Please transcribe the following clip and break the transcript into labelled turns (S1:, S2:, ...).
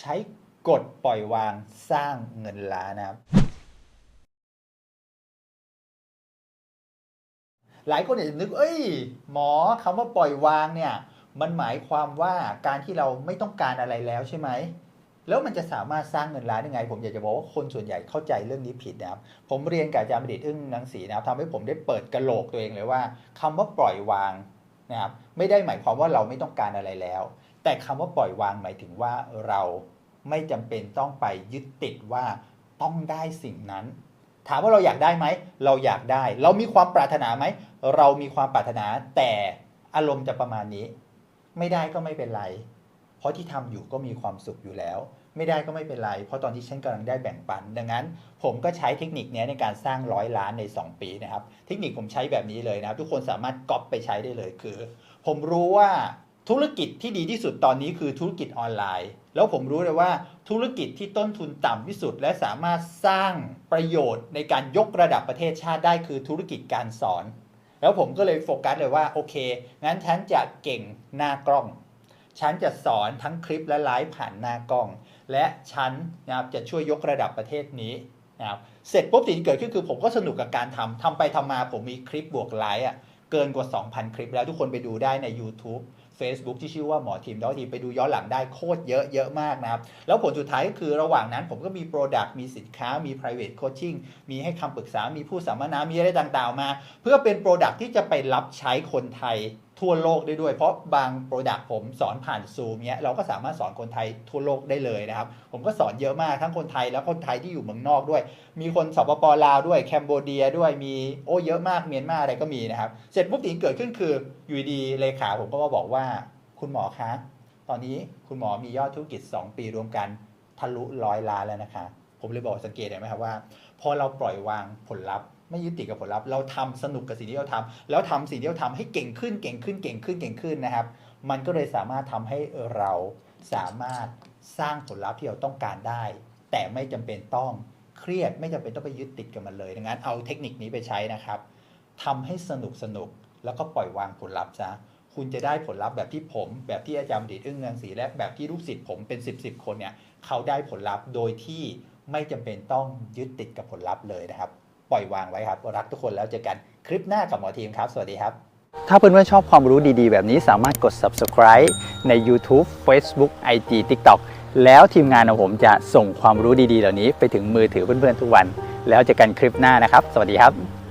S1: ใช้กฎปล่อยวางสร้างเงินล้านนะครับ หลายคนอาจจะนึก เอ้ย หมอคำว่าปล่อยวางเนี่ย มันหมายความว่าการที่เราไม่ต้องการอะไรแล้วใช่ไหม แล้วมันจะสามารถสร้างเงินล้านยังไง ผมอยากจะบอกว่าคนส่วนใหญ่เข้าใจเรื่องนี้ผิดนะครับ ผมเรียนกับอาจารย์ประดิษฐ์อึ้งนังสีนะครับทำให้ผมได้เปิดกระโหลกตัวเองเลยว่าคำว่าปล่อยวางนะครับไม่ได้หมายความว่าเราไม่ต้องการอะไรแล้ว แต่คำว่าปล่อยวางหมายถึงว่าเราไม่จำเป็นต้องไปยึดติดว่าต้องได้สิ่งนั้น ถามว่าเราอยากได้ไหม เราอยากได้ เรามีความปรารถนาไหม เรามีความปรารถนา แต่อารมณ์จะประมาณนี้ ไม่ได้ก็ไม่เป็นไร เพราะที่ทำอยู่ก็มีความสุขอยู่แล้ว ไม่ได้ก็ไม่เป็นไร เพราะตอนที่ฉันกำลังได้แบ่งปัน ดังนั้น ผมก็ใช้เทคนิคนี้ในการสร้างร้อยล้านใน 2 ปีนะครับ เทคนิคผมใช้แบบนี้เลยนะครับ ทุกคนสามารถก๊อปไปใช้ได้เลยคือ ผมรู้ว่า ธุรกิจที่ดีที่สุดตอนนี้คือธุรกิจออนไลน์ แล้วผมรู้เลยว่าธุรกิจที่ต้นทุนต่ำที่สุด และสามารถสร้างประโยชน์ในการยกระดับประเทศชาติได้คือธุรกิจการสอน แล้วผมก็เลยโฟกัสเลยว่าโอเค งั้นฉันจะเก่งหน้ากล้อง ฉันจะสอนทั้งคลิปและไลฟ์ผ่านหน้ากล้อง และฉันนะครับจะช่วยยกระดับประเทศนี้นะครับเสร็จปุ๊บสิ่งที่เกิดขึ้นคือผมก็สนุกกับการทำทำไปทำมาผมมีคลิปบวกไลค์อะเกินกว่า 2,000 คลิปแล้วทุกคนไปดูได้ใน YouTube Facebook ที่ชื่อว่าหมอทีมดอทีไปดูย้อนหลังได้โคตรเยอะเยอะมากนะครับ แล้วผลสุดท้ายก็คือระหว่างนั้นผมก็มี Product มีสินค้ามี private coaching มีให้คำปรึกษา มีผู้สัมมนา มีอะไรต่างๆมา เพื่อเป็น Product ที่จะไปรับใช้คนไทย ทั่วโลกได้ด้วย เพราะบาง Product ผมสอนผ่านซูมเนี้ยเราก็สามารถสอนคนไทยทั่วโลกได้เลยนะครับ ผมก็สอนเยอะมากทั้งคนไทยและคนไทยที่อยู่เมืองนอกด้วย มีคนสปปลาวด้วยแคนเบเดียด้วยมีโอ้เยอะมากเมียนมาอะไรก็มีนะครับ เสร็จปุ๊บสิ่งเกิดขึ้นคืออยู่ดีเลขาผมก็มาบอกว่าคุณหมอคะตอนนี้คุณหมอมียอดธุรกิจ 2 ปีรวมกันทะลุร้อยล้านแล้วนะคะ ผมเลยบอกสังเกตเห็นไหมครับว่า พอเราปล่อยวางผลลัพธ์ ไม่ยึดติดกับผลลัพธ์เราทำสนุกกับสิ่งที่เราทำแล้วทำสิ่งที่เราทำให้เก่งขึ้นเก่งขึ้นเก่งขึ้นเก่งขึ้นนะครับ มันก็เลยสามารถทำให้เราสามารถสร้างผลลัพธ์ที่เราต้องการได้ แต่ไม่จำเป็นต้องเครียดไม่จำเป็นต้องไปยึดติดกับมันเลยดังนั้นเอาเทคนิคนี้ไปใช้นะครับทำให้สนุกสนุกแล้วก็ปล่อยวางผลลัพธ์ซะคุณจะได้ผลลัพธ์แบบที่ผม แบบที่อาจารย์ดิษฐ์อึ้งเรืองศรีและแบบที่ลูกศิษย์ผมเป็น 10บสคนเนี่ยเขาได้ผลลัพธ์โดยที่ ไม่จำเป็นต้องยึดติดกับผลลัพธ์เลยนะครับ ปล่อยวางไว้ครับ รักทุกคนแล้วเจอกันคลิปหน้ากับหมอทีมครับ สวัสดีครับ ถ้าเพื่อนๆชอบความรู้ดีๆ แบบนี้สามารถกด subscribe ใน YouTube Facebook IG TikTok แล้วทีมงานของผมจะส่งความรู้ดีๆ เหล่านี้ไปถึงมือถือเพื่อนๆทุกวัน แล้วเจอกันคลิปหน้านะครับ สวัสดีครับ